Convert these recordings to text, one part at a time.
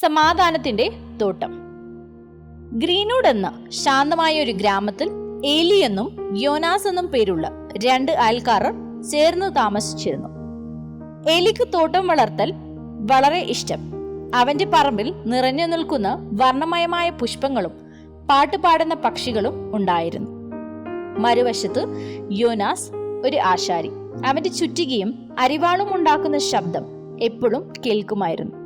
സമാധാനത്തിന്റെ തോട്ടം. ഗ്രീൻവുഡ് എന്ന ശാന്തമായ ഒരു ഗ്രാമത്തിൽ ഏലി എന്നും യോനാസ് എന്നും പേരുള്ള രണ്ട് അയൽക്കാരർ ചേർന്ന് താമസിച്ചിരുന്നു. എലിക്ക് തോട്ടം വളർത്തൽ വളരെ ഇഷ്ടം. അവന്റെ പറമ്പിൽ നിറഞ്ഞു നിൽക്കുന്ന വർണമയമായ പുഷ്പങ്ങളും പാട്ടുപാടുന്ന പക്ഷികളും ഉണ്ടായിരുന്നു. മറുവശത്ത് യോനാസ് ഒരു ആശാരി. അവന്റെ ചുറ്റികയും അരിവാളും ഉണ്ടാക്കുന്ന ശബ്ദം എപ്പോഴും കേൾക്കുമായിരുന്നു.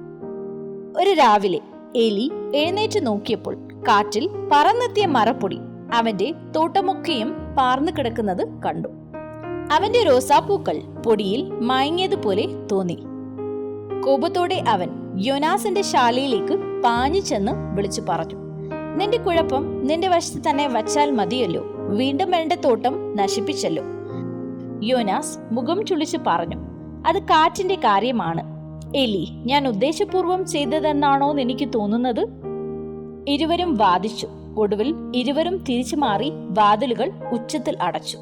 ഒരു രാവിലെ എലി എഴുന്നേറ്റ് നോക്കിയപ്പോൾ കാറ്റിൽ പറന്നെത്തിയ മറപ്പൊടി അവന്റെ തോട്ടമൊക്കെയും പാർന്നു കിടക്കുന്നത് കണ്ടു. അവന്റെ റോസാപ്പൂക്കൾ പൊടിയിൽ മയങ്ങിയതുപോലെ തോന്നി. കോപത്തോടെ അവൻ യോനാസിന്റെ ശാലയിലേക്ക് പാഞ്ഞു ചെന്ന് വിളിച്ചു പറഞ്ഞു നിന്റെ കുഴപ്പം നിന്റെ വശത്ത് തന്നെ വച്ചാൽ മതിയല്ലോ വീണ്ടും എന്റെ തോട്ടം നശിപ്പിച്ചല്ലോ. യോനാസ് മുഖം ചുളിച്ചു പറഞ്ഞു അത് കാറ്റിന്റെ കാര്യമാണ്. എലി ഞാൻ ഉദ്ദേശപൂർവം ചെയ്തതെന്നാണോ എനിക്ക് തോന്നുന്നത്? ഇരുവരും വാദിച്ചു. ഒടുവിൽ ഇരുവരും തിരിച്ചു മാറി വാതിലുകൾ ഉച്ചത്തിൽ അടച്ചു.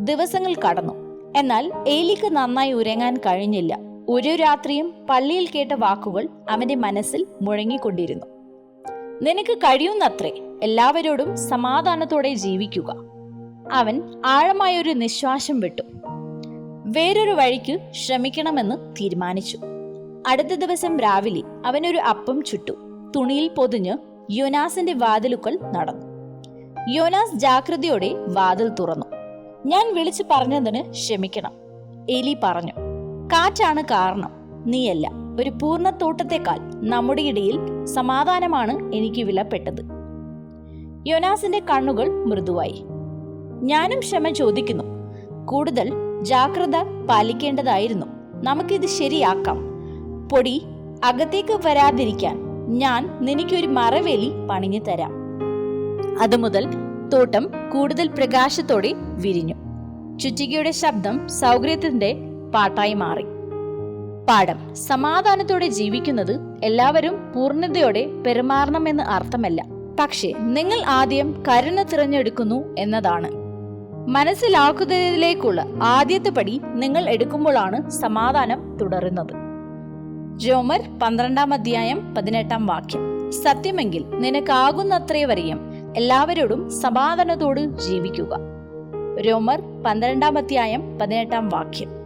ദിവസങ്ങൾ കടന്നു. എന്നാൽ എലിക്ക് നന്നായി ഉറങ്ങാൻ കഴിഞ്ഞില്ല. ഒരു രാത്രിയും പള്ളിയിൽ കേട്ട വാക്കുകൾ അവന്റെ മനസ്സിൽ മുഴങ്ങിക്കൊണ്ടിരുന്നു. നിനക്ക് കഴിയുന്നത്രേ. എല്ലാവരോടും സമാധാനത്തോടെ ജീവിക്കുക. അവൻ ആഴമായൊരു നിശ്വാസം വിട്ടു. വേറൊരു വഴിക്ക് ശ്രമിക്കണമെന്ന് തീരുമാനിച്ചു. അടുത്ത ദിവസം രാവിലെ അവനൊരു അപ്പം ചുട്ടു. തുണിയിൽ പൊതിഞ്ഞ് യോനാസിന്റെ വാതിലുകൾ നടന്നു. യോനാസ് ജാഗ്രതയോടെ വാതിൽ തുറന്നു. ഞാൻ വിളിച്ചു പറഞ്ഞതിന് ക്ഷമിക്കണം എലി പറഞ്ഞു. കാറ്റാണ് കാരണം നീയല്ല. ഒരു പൂർണ തോട്ടത്തെക്കാൾ നമ്മുടെ ഇടയിൽ സമാധാനമാണ് എനിക്ക് വിലപ്പെട്ടത്. യോനാസിന്റെ കണ്ണുകൾ മൃദുവായി. ഞാനും ക്ഷമ ചോദിക്കുന്നു. കൂടുതൽ ജാഗ്രത പാലിക്കേണ്ടതായിരുന്നു. നമുക്കിത് ശരിയാക്കാം. പൊടി അകത്തേക്ക് വരാതിരിക്കാൻ ഞാൻ നിനക്കൊരു മറവേലി പണിഞ്ഞു തരാം അതുമുതൽ തോട്ടം കൂടുതൽ പ്രകാശത്തോടെ വിരിഞ്ഞു. ചുറ്റികയുടെ ശബ്ദം സൗകര്യത്തിന്റെ പാട്ടായി മാറി. പാഠം സമാധാനത്തോടെ ജീവിക്കുന്നത് എല്ലാവരും പൂർണതയോടെ പെരുമാറണമെന്ന് അർത്ഥമല്ല. പക്ഷേ നിങ്ങൾ ആദ്യം കരുണ തിരഞ്ഞെടുക്കുന്നു എന്നതാണ്. മനസ്സിലാക്കുന്നതിലേക്കുള്ള ആദ്യത്തെ പടി നിങ്ങൾ എടുക്കുമ്പോഴാണ് സമാധാനം തുടരുന്നത്. ജോമർ പന്ത്രണ്ടാം അധ്യായം പതിനെട്ടാം വാക്യം. സത്യമെങ്കിൽ നിനക്കാകുന്നത്രേ വരെയും എല്ലാവരോടും സമാധാനത്തോട് ജീവിക്കുക. രോമർ പന്ത്രണ്ടാം അധ്യായം പതിനെട്ടാം വാക്യം.